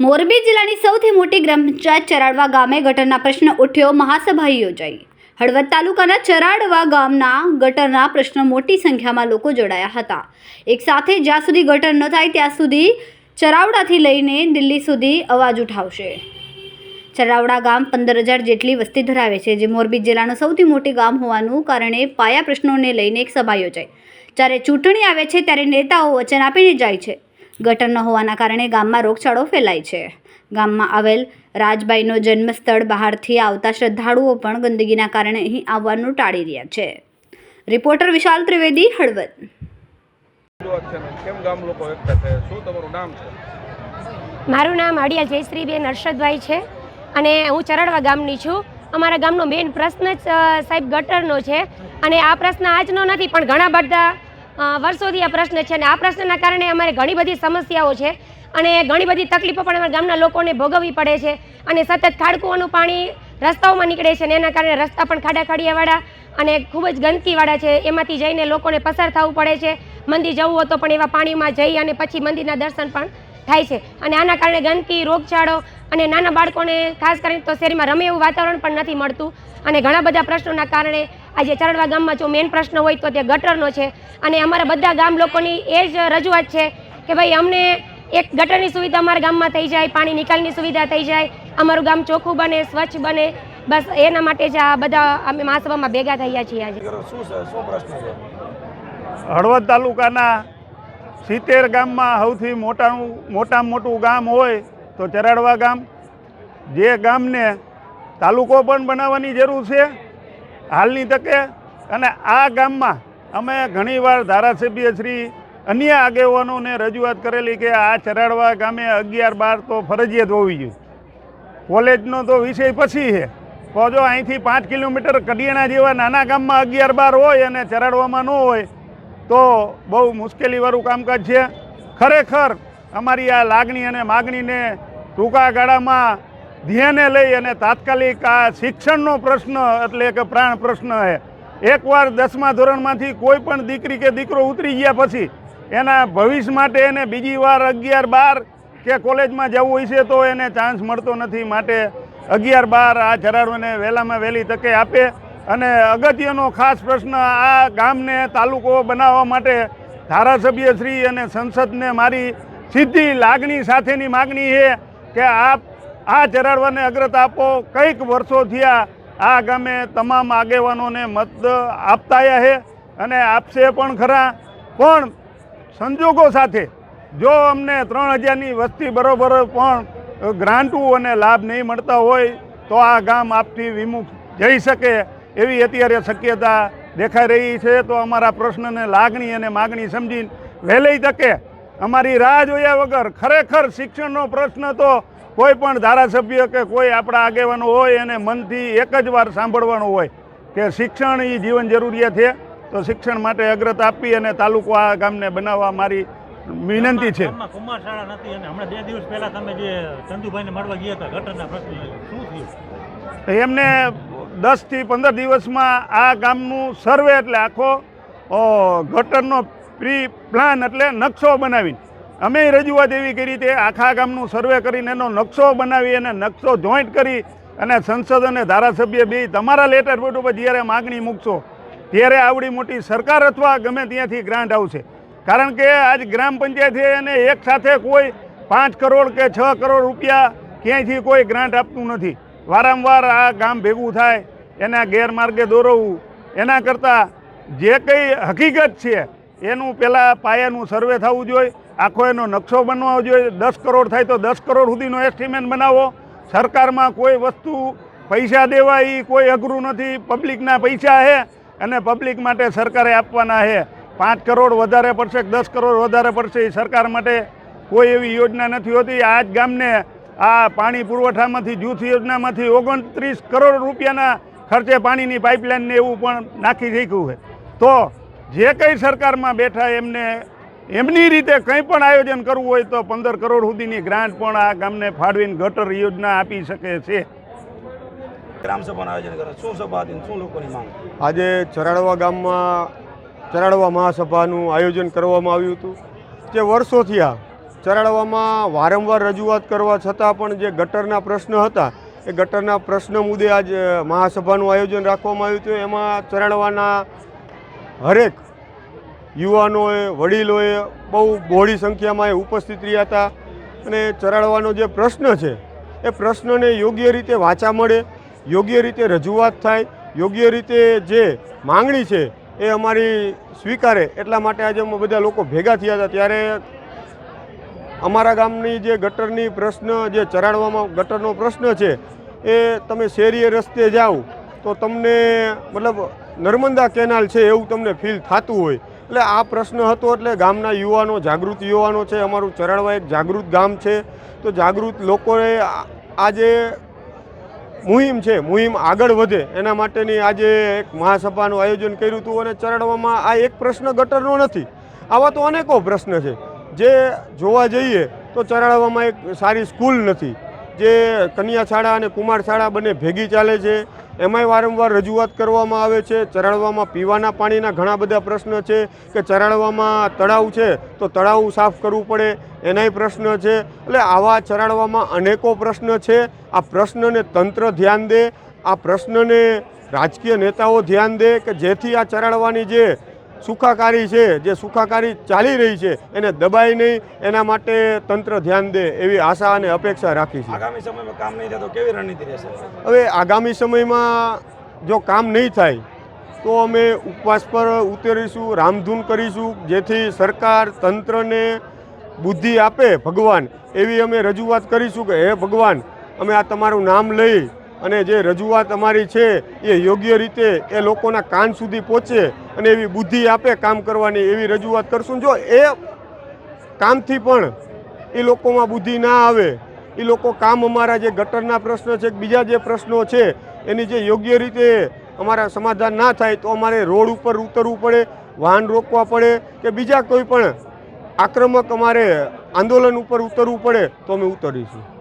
મોરબી જિલ્લાની સૌથી મોટી ગ્રામ પંચાયત ચરાડવા ગામે ગટરના પ્રશ્ન ઉઠ્યો મહાસભા યોજાઈ. હળવદ તાલુકાના ચરાડવા ગામના ગટરના પ્રશ્ન મોટી સંખ્યામાં લોકો જોડાયા હતા. એક સાથે જ્યાં સુધી ગટર ન થાય, ત્યાં સુધી ચરાવડાથી લઈને દિલ્હી સુધી અવાજ ઉઠાવશે. ચરાવડા ગામ પંદર હજાર જેટલી વસ્તી ધરાવે છે, જે મોરબી જિલ્લાનું સૌથી મોટી ગામ હોવાનું કારણે પાયા પ્રશ્નોને લઈને એક સભા યોજાઈ. જ્યારે ચૂંટણી આવે છે, ત્યારે નેતાઓ વચન આપીને જાય છે. ગટર ન હોવાના કારણે ગામમાં રોગચાળો ફેલાય છે. ગામમાં આવેલ રાજબાઈનો જન્મસ્થળ બહારથી આવતા શ્રદ્ધાળુઓ પણ ગંદકીના કારણે અહીં આવવાનું ટાળી રહ્યા છે. રિપોર્ટર વિશાલ ત્રિવેદી હળવદ. રજૂઆત છે ને કેમ ગામ લોકો એકઠા થયા? શું તમારું નામ છે? મારું નામ અડિયા જયશ્રીબેન હર્ષદભાઈ છે અને હું ચરડવા ગામની છું. અમારા ગામનો મેઇન પ્રશ્ન જ સાહેબ ગટરનો છે અને આ પ્રશ્ન આજનો નથી પણ ઘણા બધા વર્ષોથી આ પ્રશ્ન છે અને આ પ્રશ્નના કારણે અમારે ઘણી બધી સમસ્યાઓ છે અને ઘણી બધી તકલીફો પણ અમારા ગામના લોકોને ભોગવવી પડે છે અને સતત ખાડકુઓનું પાણી રસ્તાઓમાં નીકળે છે અને એના કારણે રસ્તા પણ ખાડા ખાડિયાવાળા અને ખૂબ જ ગંદકીવાળા છે. એમાંથી જઈને લોકોને પસાર થવું પડે છે. મંદિર જવું હોય તો પણ એવા પાણીમાં જઈ અને પછી મંદિરના દર્શન પણ થાય છે. અને આના કારણે ગંદકી, રોગચાળો અને નાના બાળકોને ખાસ કરીને તો શહેરમાં રમે એવું વાતાવરણ પણ નથી મળતું. અને ઘણા બધા પ્રશ્નોના કારણે આજે ચરડવા ગામમાં જો મેઇન પ્રશ્ન હોય તો તે ગટરનો છે. અને અમારા બધા ગામ લોકોની એ જ રજૂઆત છે કે ભાઈ અમને એક ગટરની સુવિધા અમારા ગામમાં થઈ જાય પાણી નિકાલની સુવિધા થઈ જાય અમારું ગામ ચોખ્ખું બને સ્વચ્છ બને. બસ એના માટે જ આ બધા અમે મહાસભામાં ભેગા થયા છીએ આજે. શું છે? શું પ્રશ્ન છે? હળવદ તાલુકાના સિત્તેર ગામમાં સૌથી મોટાનું મોટામાં મોટું ગામ હોય તો ચરાડવા ગામ. જે ગામને તાલુકો પણ બનાવવાની જરૂર છે. હાલની તકે અને આ ગામમાં અમે ઘણીવાર ધારાસભ્ય શ્રી અન્ય આગેવાનોને રજૂઆત કરેલી કે આ ચરાડવા ગામે અગિયાર બાર તો ફરજિયાત હોવી જોઈએ. કોલેજનો તો વિષય પછી છે. તો જો અહીંથી પાંચ કિલોમીટર કડિયાણા જેવા નાના ગામમાં અગિયાર બાર હોય અને ચરાડવામાં ન હોય, તો બહુ મુશ્કેલીવાળું કામકાજ છે. ખરેખર અમારી આ લાગણી અને માગણીને ટૂંકા ગાળામાં ધ્યાને લઈ અને તાત્કાલિક આ શિક્ષણનો પ્રશ્ન એટલે કે પ્રાણ પ્રશ્ન છે એકવાર દસમા ધોરણમાંથી કોઈ પણ દીકરી કે દીકરો ઉતરી ગયા પછી એના ભવિષ્ય માટે એને બીજી વાર અગિયાર બાર કે કોલેજમાં જવું હોય છે તો એને ચાન્સ મળતો નથી. માટે અગિયાર બાર આ જરાડોને વહેલામાં વહેલી તકે આપે અને અગત્યનો ખાસ પ્રશ્ન આ ગામને તાલુકો બનાવવા માટે ધારાસભ્યશ્રી અને સંસદને મારી સીધી લાગણી સાથેની માગણી છે કે આપ આ ચરાડવાને અગ્રતા આપો. કંઈક વર્ષો થયા આ ગામે તમામ આગેવાનોને મત આપતા છે અને આપશે પણ ખરા. પણ સંજોગો સાથે જો અમને ત્રણ હજારની વસ્તી બરોબર પણ ગ્રાન્ટું અને લાભ નહીં મળતા હોય તો આ ગામ આપથી વિમુખ જઈ શકે એવી અત્યારે શક્યતા દેખાઈ રહી છે. તો અમારા પ્રશ્નને લાગણી અને માગણી સમજીને વહેલી તકે અમારી રાહ જોયા વગર ખરેખર શિક્ષણનો પ્રશ્ન તો કોઈ પણ ધારાસભ્ય કે કોઈ આપણા આગેવાનો હોય એને મનથી એક જ વાર સાંભળવાનું હોય કે શિક્ષણ એ જીવન જરૂરિયાત છે તો શિક્ષણ માટે અગ્રતા આપી અને તાલુકો આ ગામને બનાવવા મારી વિનંતી છે. કુમાર શાળા નથી અને હમણાં બે દિવસ પહેલા તમે જે ચંદુભાઈને મળવા ગયા હતા ગટરના પ્રશ્ન શું થયું? એમને દસથી પંદર દિવસમાં આ ગામનું સર્વે એટલે આખો ગટરનો પ્રી પ્લાન એટલે નકશો બનાવીને અમે રજૂઆત એવી કરી તે આખા ગામનું સર્વે કરીને એનો નકશો બનાવી અને નકશો જોઈન્ટ કરી અને સંસદ અને ધારાસભ્ય બે તમારા લેટર પેડ ઉપર જ્યારે માગણી મૂકશો, ત્યારે આવડી મોટી સરકાર અથવા ગમે ત્યાંથી ગ્રાન્ટ આવશે. કારણ કે આજ ગ્રામ પંચાયત છે અને એક સાથે કોઈ પાંચ કરોડ કે છ કરોડ રૂપિયા ક્યાંયથી કોઈ ગ્રાન્ટ આપતું નથી. વારંવાર આ ગામ ભેગું થાય, એના ગેરમાર્ગે દોરવવું એના કરતાં જે કંઈ હકીકત છે, એનું પહેલાં પાયાનું સર્વે થવું જોઈએ. આખો એનો નકશો બનવો જોઈએ. દસ કરોડ થાય તો દસ કરોડ સુધીનો એસ્ટિમેટ બનાવો. સરકારમાં કોઈ વસ્તુ પૈસા દેવા એ કોઈ અઘરું નથી. પબ્લિકના પૈસા છે અને પબ્લિક માટે સરકારે આપવાના છે પાંચ કરોડ વધારે પડશે દસ કરોડ વધારે પડશે એ સરકાર માટે કોઈ એવી યોજના નથી હોતી. આ જ ગામને આ પાણી પુરવઠામાંથી, જૂથ યોજનામાંથી ઓગણત્રીસ કરોડ રૂપિયાના ખર્ચે પાણીની પાઇપલાઇનને એવું પણ નાખી શીખ્યું છે. તો જે કંઈ સરકારમાં બેઠા એમને એમની રીતે કંઈ પણ આયોજન કરવું હોય તો પંદર કરોડ સુધીની ગ્રાન્ટ પણ આ ગામને ફાળવીને ગટર યોજના આપી શકે છે. ગ્રામસભાનું આયોજન કરે. શું સભા શું લોકોની માંગ? આજે ચરાડવા ગામમાં ચરાડવા મહાસભાનું આયોજન કરવામાં આવ્યું હતું. જે વર્ષોથી આ ચરાડવામાં વારંવાર રજૂઆત કરવા છતાં પણ જે ગટરના પ્રશ્ન હતા એ ગટરના પ્રશ્ન મુદ્દે આજ મહાસભાનું આયોજન રાખવામાં આવ્યું હતું. એમાં ચરાડવાના હરેક યુવાનોએ, વડીલોએ બહુ બહોળી સંખ્યામાં એ ઉપસ્થિત રહ્યા હતા. અને ચરાડવાનો જે પ્રશ્ન છે, એ પ્રશ્નને યોગ્ય રીતે વાંચા મળે, યોગ્ય રીતે રજૂઆત થાય, યોગ્ય રીતે જે માંગણી છે, એ અમારી સ્વીકારે. એટલા માટે આજે અમે બધા લોકો ભેગા થયા હતા. ત્યારે અમારા ગામની જે ગટરની પ્રશ્ન, જે ચરાડવામાં ગટરનો પ્રશ્ન છે, એ તમે શેરીએ રસ્તે જાઓ તો તમને મતલબ નર્મદા કેનાલ છે એવું તમને ફીલ થતું હોય. એટલે આ પ્રશ્ન હતો એટલે ગામના યુવાનો, જાગૃત યુવાનો છે. અમારું ચરાડવા એક જાગૃત ગામ છે. તો જાગૃત લોકોએ આજે મુહિમ છે, મુહિમ આગળ વધે, એના માટેની આજે એક મહાસભાનું આયોજન કર્યું હતું અને ચરાડવામાં આ એક પ્રશ્ન ગટરનો નથી. આવા તો અનેકો પ્રશ્ન છે. જે જોવા જઈએ તો ચરાડવામાં એક સારી સ્કૂલ નથી. જે કન્યા શાળા અને કુમાર શાળા બંને ભેગી ચાલે છે. એમાંય વારંવાર રજૂઆત કરવામાં આવે છે ચરાડવામાં પીવાના પાણીના ઘણા બધા પ્રશ્ન છે કે ચરાડવામાં તળાવ છે તો તળાવ સાફ કરવું પડે, એનાય પ્રશ્ન છે. એટલે આવા ચરાડવામાં અનેકો પ્રશ્ન છે. આ પ્રશ્નને તંત્ર ધ્યાન દે, આ પ્રશ્નને રાજકીય નેતાઓ ધ્યાન દે કે જેથી આ ચરાડવાની જે સુખાકારી છે જે સુખાકારી ચાલી રહી છે એને દબાય નહીં એના માટે તંત્ર ધ્યાન દે એવી આશા અને અપેક્ષા રાખી છે. આગામી સમયમાં કામ નહીં તો કેવી રણનીતિ રહેશે? હવે આગામી સમયમાં જો કામ નહીં થાય તો અમે ઉપવાસ પર ઉતરીશું રામધૂન કરીશું જેથી સરકાર તંત્રને બુદ્ધિ આપે ભગવાન એવી અમે રજૂઆત કરીશું કે હે ભગવાન અમે આ તમારું નામ લઈ અને જે રજૂઆત અમારી છે એ યોગ્ય રીતે એ લોકોના કાન સુધી પહોંચે અને એવી બુદ્ધિ આપે કામ કરવાની એવી રજૂઆત કરશું. જો એ કામથી પણ એ લોકોમાં બુદ્ધિ ના આવે, એ લોકો કામ અમારા જે ગટરના પ્રશ્નો છે, બીજા જે પ્રશ્નો છે, એની જે યોગ્ય રીતે અમારા સમાધાન ના થાય તો અમારે રોડ ઉપર ઉતરવું પડે, વાહન રોકવા પડે કે બીજા કોઈ પણ આક્રમક અમારે આંદોલન ઉપર ઉતરવું પડે તો અમે ઉતરીશું.